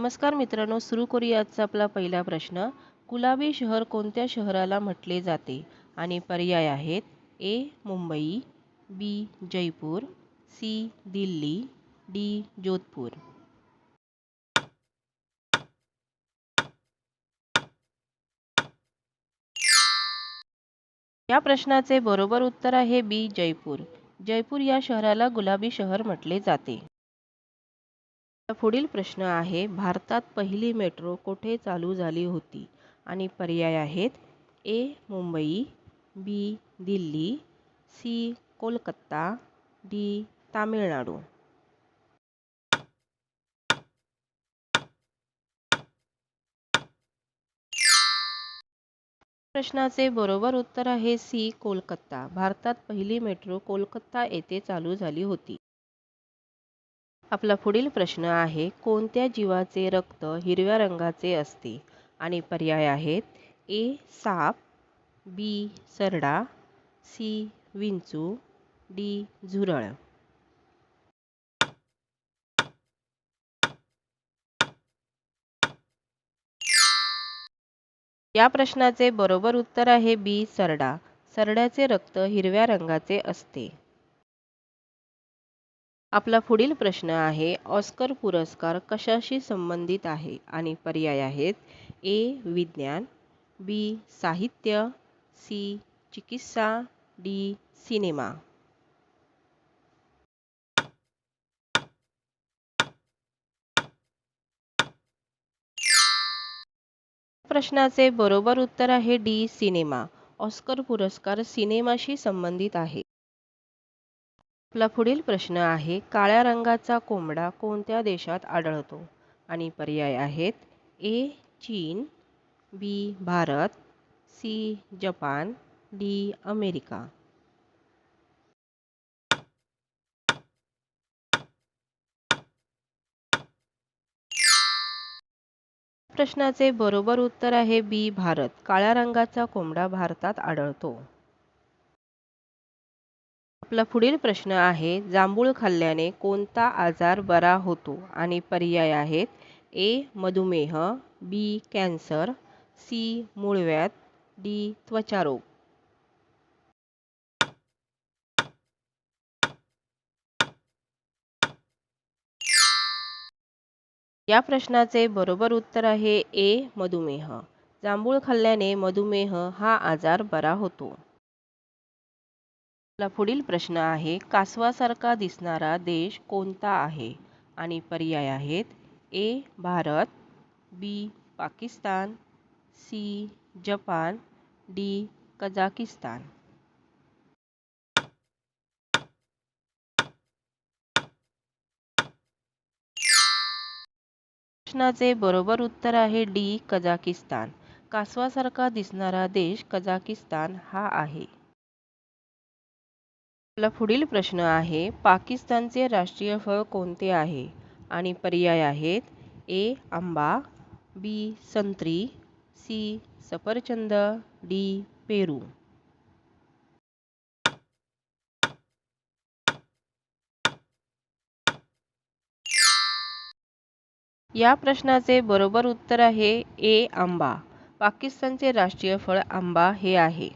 नमस्कार मित्रांनो सुरू करूया आजचा आपला पहिला प्रश्न. गुलाबी शहर कोणत्या शहराला म्हटले जाते? आणि पर्याय आहेत A Mumbai B Jaipur C Delhi D Jodhpur. या प्रश्नाचे बरोबर उत्तर आहे बी जयपूर. जयपूर या शहराला गुलाबी शहर म्हटले जाते. पुढील प्रश्न आहे भारतात पहिली मेट्रो कोठे चालू झाली होती? आणि पर्याय आहेत A Mumbai B Delhi C Kolkata D Tamil Nadu. प्रश्नाचे बरोबर उत्तर आहे सी कोलकाता. भारतात पहिली मेट्रो कोलकाता येथे चालू झाली होती. आपला पुढील प्रश्न आहे कोणत्या जीवाचे रक्त हिरव्या रंगाचे असते? आणि पर्याय आहेत ए साप बी सरडा सी विंचू डी झुरळ. या प्रश्नाचे बरोबर उत्तर आहे बी सरडा. सरड्याचे रक्त हिरव्या रंगाचे असते. आपला पुढील प्रश्न आहे ऑस्कर पुरस्कार कशाशी संबंधित आहे? आणि पर्याय आहेत ए विज्ञान बी साहित्य सी चिकित्सा डी सिनेमा. प्रश्नाचे बरोबर उत्तर आहे डी सिनेमा. ऑस्कर पुरस्कार सिनेमाशी संबंधित आहे. आपला पुढील प्रश्न आहे काळ्या रंगाचा कोंबडा कोणत्या देशात आढळतो? आणि पर्याय आहेत ए चीन B Bharat C Japan D America. प्रश्नाचे बरोबर उत्तर आहे बी भारत. काळ्या रंगाचा कोंबडा भारतात आढळतो. आपला पुढील प्रश्न आहे जांभूळ खाल्ल्याने कोणता आजार बरा होतो आणि पर्याय आहेत? ए मधुमेह बी कॅन्सर सी मूळव्याध डी त्वचारोग. या प्रश्नाचे बरोबर उत्तर आहे ए मधुमेह. जांभूळ खाल्ल्याने मधुमेह हा आजार बरा होतो. आपला पुढील प्रश्न आहे कासवासारखा दिसणारा देश कोणता आहे? आणि पर्याय आहेत A Bharat B Pakistan C Japan D Kazakhstan. प्रश्नाचे बरोबर उत्तर आहे डी कझाकिस्तान. कासवासारखा दिसणारा देश कझाकिस्तान हा आहे. आपला पुढील प्रश्न आहे पाकिस्तानचे राष्ट्रीय फळ कोणते आहे? आणि पर्याय आहेत ए आंबा बी संत्री सी सफरचंद डी पेरू. या प्रश्नाचे बरोबर उत्तर आहे ए आंबा. पाकिस्तानचे राष्ट्रीय फळ आंबा हे आहे.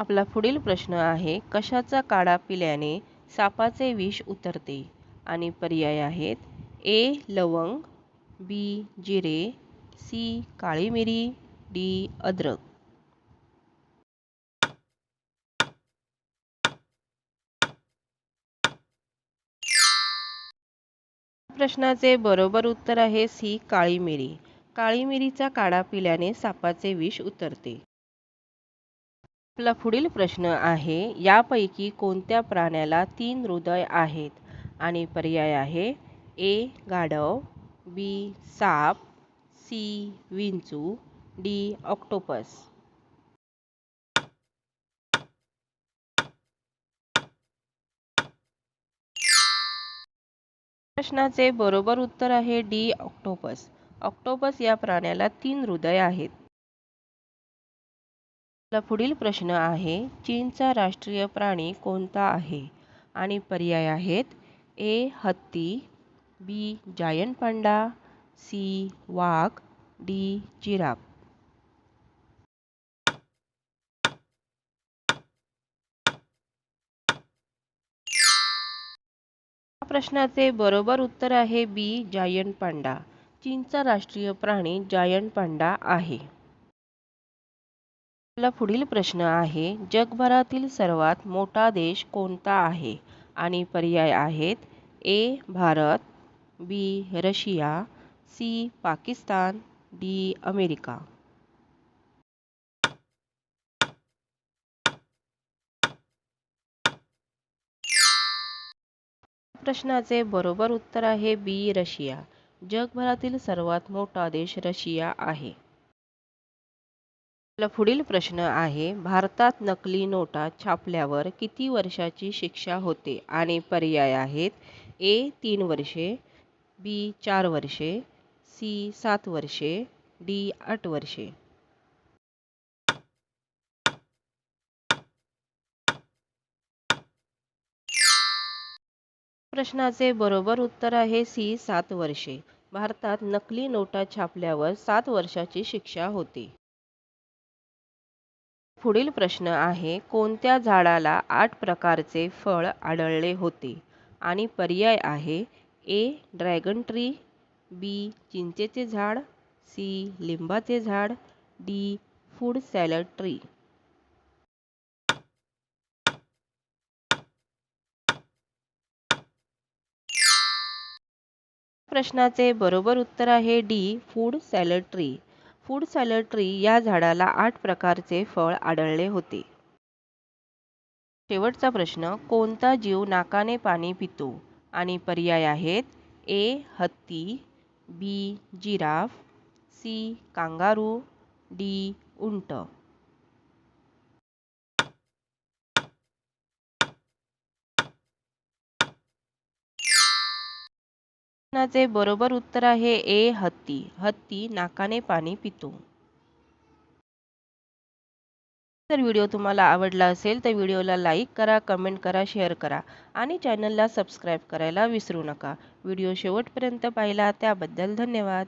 आपला पुढील प्रश्न आहे कशाचा काढा पिल्याने सापाचे विष उतरते? आणि पर्याय आहेत ए लवंग बी जिरे सी काळी मिरी डी अद्रक. प्रश्नाचे बरोबर उत्तर आहे सी काळी मिरी. काळी मिरीचा काढा पिल्याने सापाचे विष उतरते. आपला पुढील प्रश्न आहे यापैकी कोणत्या प्राण्याला तीन हृदय आहेत? आणि पर्याय आहे ए गाढव बी साप सी विंचू डी ऑक्टोपस. प्रश्नाचे बरोबर उत्तर आहे डी ऑक्टोपस. ऑक्टोपस या प्राण्याला तीन हृदय आहेत. आपला पुढील प्रश्न आहे चीनचा राष्ट्रीय प्राणी कोणता आहे? आणि पर्याय आहेत ए हत्ती बी जायंट पांडा सी वाघ डी जिराफ. या प्रश्नाचे बरोबर उत्तर आहे बी जायंट पांडा. चीनचा राष्ट्रीय प्राणी जायंट पांडा आहे. आपला पुढील प्रश्न आहे जगभरातील सर्वात मोठा देश कोणता आहे? आणि पर्याय आहेत A Bharat B Russia C Pakistan D America. प्रश्नाचे बरोबर उत्तर आहे बी रशिया. जगभरातील सर्वात मोठा देश रशिया आहे. आपला पुढील प्रश्न आहे भारतात नकली नोटा छापल्यावर किती वर्षाची शिक्षा होते आणि पर्याय आहेत? ए तीन वर्षे बी चार वर्षे सी सात वर्षे डी आठ वर्षे. प्रश्नाचे बरोबर उत्तर आहे सी सात वर्षे. भारतात नकली नोटा छापल्यावर सात वर्षाची शिक्षा होते. पुढील प्रश्न आहे कोणत्या झाडाला आठ प्रकारचे फळ आढळले होते? आणि पर्याय आहे ए ड्रॅगन ट्री बी चिंचेचे झाड सी लिंबाचे झाड डी फूड सॅलड ट्री. प्रश्नाचे बरोबर उत्तर आहे D fruit salad tree. Fruit salad tree या झाडाला आठ प्रकारचे फळ आढळले होते. शेवटचा प्रश्न कोणता जीव नाकाने पाणी पितो? आणि पर्याय आहेत ए हत्ती B giraffe C kangaroo D उंट. प्रश्नाचे बरोबर उत्तर आहे ए हत्ती. हत्ती नाकाने पाणी पितो. जर व्हिडिओ तुम्हाला आवडला असेल तर व्हिडिओला लाईक करा कमेंट करा शेअर करा आणि चॅनलला सबस्क्राईब करायला विसरू नका. व्हिडिओ शेवटपर्यंत पाहिला त्याबद्दल धन्यवाद.